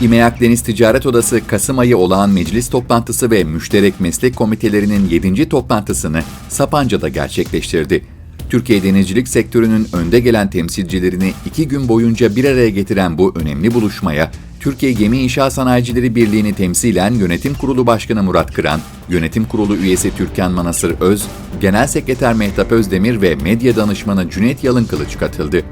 İMEAK Deniz Ticaret Odası Kasım ayı olağan meclis toplantısı ve müşterek meslek komitelerinin 7. toplantısını Sapanca'da gerçekleştirdi. Türkiye denizcilik sektörünün önde gelen temsilcilerini iki gün boyunca bir araya getiren bu önemli buluşmaya, Türkiye Gemi İnşaat Sanayicileri Birliği'ni temsilen Yönetim Kurulu Başkanı Murat Kıran, Yönetim Kurulu üyesi Türkan Manasır Öz, Genel Sekreter Mehtap Özdemir ve medya danışmanı Cüneyt Yalınkılıç katıldı.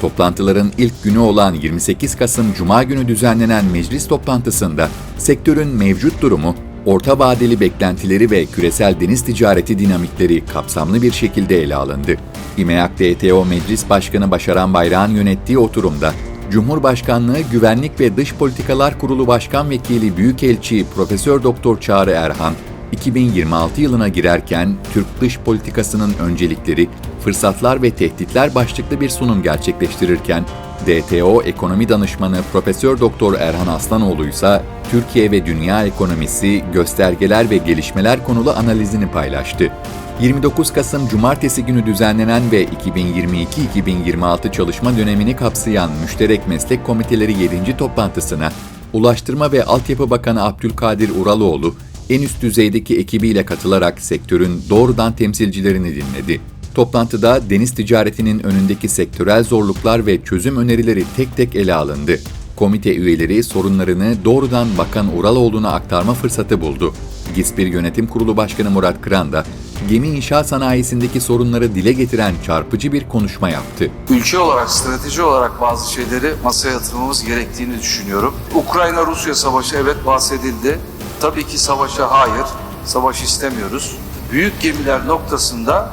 Toplantıların ilk günü olan 28 Kasım Cuma günü düzenlenen meclis toplantısında sektörün mevcut durumu, orta vadeli beklentileri ve küresel deniz ticareti dinamikleri kapsamlı bir şekilde ele alındı. İMEAK DTO Meclis Başkanı Başaran Bayrağ'ın yönettiği oturumda Cumhurbaşkanlığı Güvenlik ve Dış Politikalar Kurulu Başkan Vekili Büyükelçi Profesör Doktor Çağrı Erhan, 2026 yılına girerken Türk dış politikasının öncelikleri, fırsatlar ve tehditler başlıklı bir sunum gerçekleştirirken DTO Ekonomi Danışmanı Profesör Doktor Erhan Aslanoğlu ise Türkiye ve dünya ekonomisi, göstergeler ve gelişmeler konulu analizini paylaştı. 29 Kasım Cumartesi günü düzenlenen ve 2022-2026 çalışma dönemini kapsayan Müşterek Meslek Komiteleri 7. toplantısına Ulaştırma ve Altyapı Bakanı Abdülkadir Uraloğlu, en üst düzeydeki ekibiyle katılarak sektörün doğrudan temsilcilerini dinledi. Toplantıda deniz ticaretinin önündeki sektörel zorluklar ve çözüm önerileri tek tek ele alındı. Komite üyeleri sorunlarını doğrudan Bakan Uraloğlu'na aktarma fırsatı buldu. GİSPİR Yönetim Kurulu Başkanı Murat Kıran da gemi inşaat sanayisindeki sorunları dile getiren çarpıcı bir konuşma yaptı. ülke olarak, strateji olarak bazı şeyleri masaya yatırmamız gerektiğini düşünüyorum. Ukrayna-Rusya savaşı evet bahsedildi. Tabii ki savaşa hayır, savaş istemiyoruz. Büyük gemiler noktasında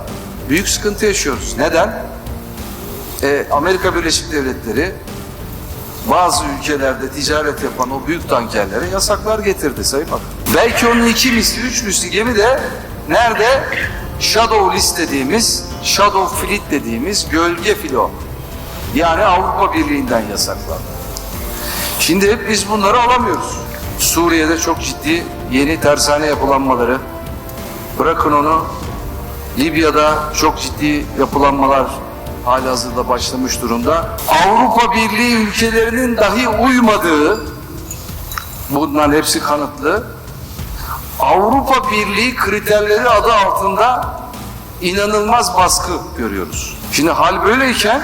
büyük sıkıntı yaşıyoruz. Neden? Ee, Amerika Birleşik Devletleri bazı ülkelerde ticaret yapan o büyük tankerlere yasaklar getirdi Sayın Bakan. Belki onun iki misli, üç misli gemi de nerede? Shadow list dediğimiz, Shadow Fleet dediğimiz gölge filo. Yani Avrupa Birliği'nden yasaklandı. Şimdi biz bunları alamıyoruz. Suriye'de çok ciddi yeni tersane yapılanmaları, bırakın onu Libya'da çok ciddi yapılanmalar halihazırda başlamış durumda. Avrupa Birliği ülkelerinin dahi uymadığı, bunların hepsi kanıtlı, Avrupa Birliği kriterleri adı altında inanılmaz baskı görüyoruz. Şimdi hal böyleyken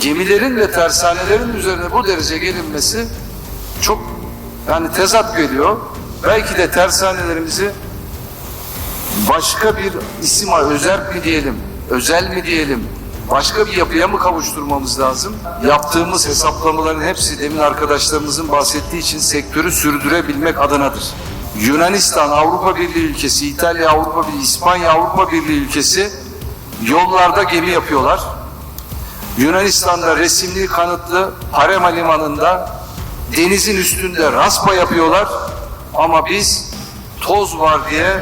gemilerin ve tersanelerin üzerine bu derece gelinmesi çok yani tezat geliyor. Belki de tersanelerimizi başka bir isim, özel mi diyelim, özel mi diyelim, başka bir yapıya mı kavuşturmamız lazım? Yaptığımız hesaplamaların hepsi demin arkadaşlarımızın bahsettiği için sektörü sürdürebilmek adınadır. Yunanistan Avrupa Birliği ülkesi, İtalya Avrupa Birliği, İspanya Avrupa Birliği ülkesi yollarda gemi yapıyorlar. Yunanistan'da resimli kanıtlı Parema limanında denizin üstünde raspa yapıyorlar ama biz toz var diye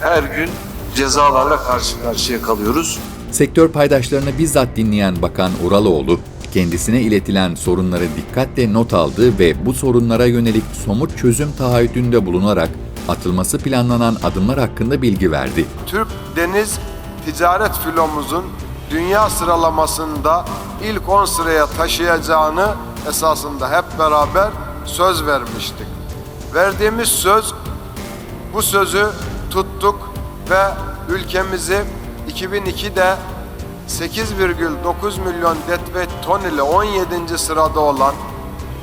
her gün cezalarla karşı karşıya kalıyoruz. Sektör paydaşlarını bizzat dinleyen Bakan Uraloğlu, kendisine iletilen sorunları dikkatle not aldı ve bu sorunlara yönelik somut çözüm taahhüdünde bulunarak atılması planlanan adımlar hakkında bilgi verdi. Türk deniz ticaret filomuzun dünya sıralamasında ilk 10 sıraya taşıyacağını esasında hep beraber söz vermiştik. Verdiğimiz söz bu sözü tuttuk ve ülkemizi 2002'de 8,9 milyon deadweight ton ile 17. sırada olan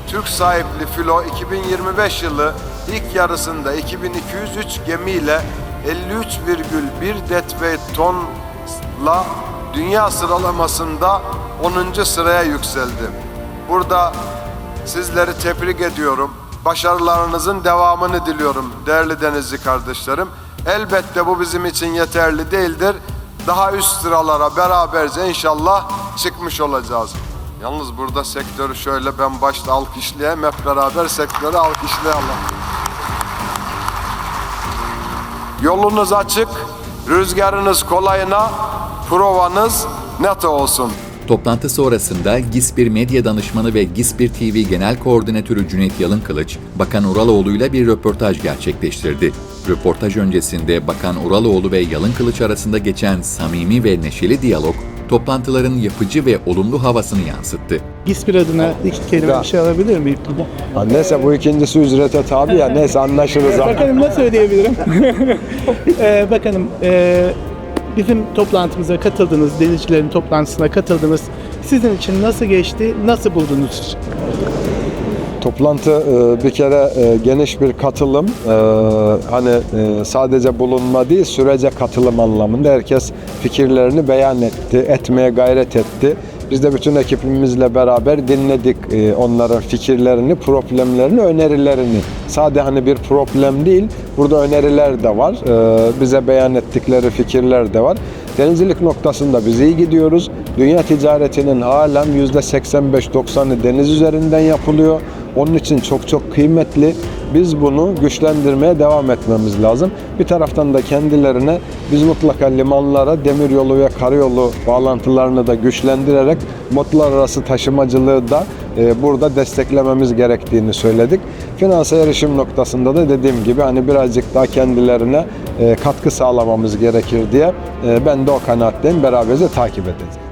Türk sahipli filo 2025 yılı ilk yarısında 2203 gemiyle 53,1 deadweight tonla dünya sıralamasında 10. sıraya yükseldi. Burada sizleri tebrik ediyorum. Başarılarınızın devamını diliyorum değerli denizci kardeşlerim. Elbette bu bizim için yeterli değildir. Daha üst sıralara beraberce inşallah çıkmış olacağız. Yalnız burada sektörü şöyle ben başta alkışlayayım hep beraber sektörü alkışlayalım. Yolunuz açık, rüzgarınız kolayına, provanız net olsun. Toplantı sonrasında GİSPİR Medya Danışmanı ve GİSPİR TV Genel Koordinatörü Cüneyt Yalınkılıç, Bakan Uraloğlu ile bir röportaj gerçekleştirdi. Röportaj öncesinde Bakan Uraloğlu ve Yalınkılıç arasında geçen samimi ve neşeli diyalog, toplantıların yapıcı ve olumlu havasını yansıttı. İSPİR adına iki kelime bir şey alabilir miyim? Ha, neyse bu ikincisi ücrete tabi ya neyse anlaşırız artık. Bakalım nasıl ödeyebilirim? ee, bakalım e, bizim toplantımıza katıldınız, denizcilerin toplantısına katıldınız. Sizin için nasıl geçti, nasıl buldunuz? Toplantı e, bir kere e, geniş bir katılım. E, Hani sadece bulunma değil, sürece katılım anlamında herkes fikirlerini beyan etti, etmeye gayret etti. Biz de bütün ekibimizle beraber dinledik e, onların fikirlerini, problemlerini, önerilerini. Sadece hani bir problem değil, burada öneriler de var. E, Bize beyan ettikleri fikirler de var. Denizcilik noktasında biz iyi gidiyoruz. Dünya ticaretinin halen %85-90'ı deniz üzerinden yapılıyor. Onun için çok çok kıymetli. Biz bunu güçlendirmeye devam etmemiz lazım. Bir taraftan da kendilerine biz mutlaka limanlara demiryolu ve karayolu bağlantılarını da güçlendirerek botlar arası taşımacılığı da e, burada desteklememiz gerektiğini söyledik. Finansal erişim noktasında da dediğim gibi hani birazcık daha kendilerine e, katkı sağlamamız gerekir diye e, ben de o kanaatteyim. Beraberce takip edeceğiz.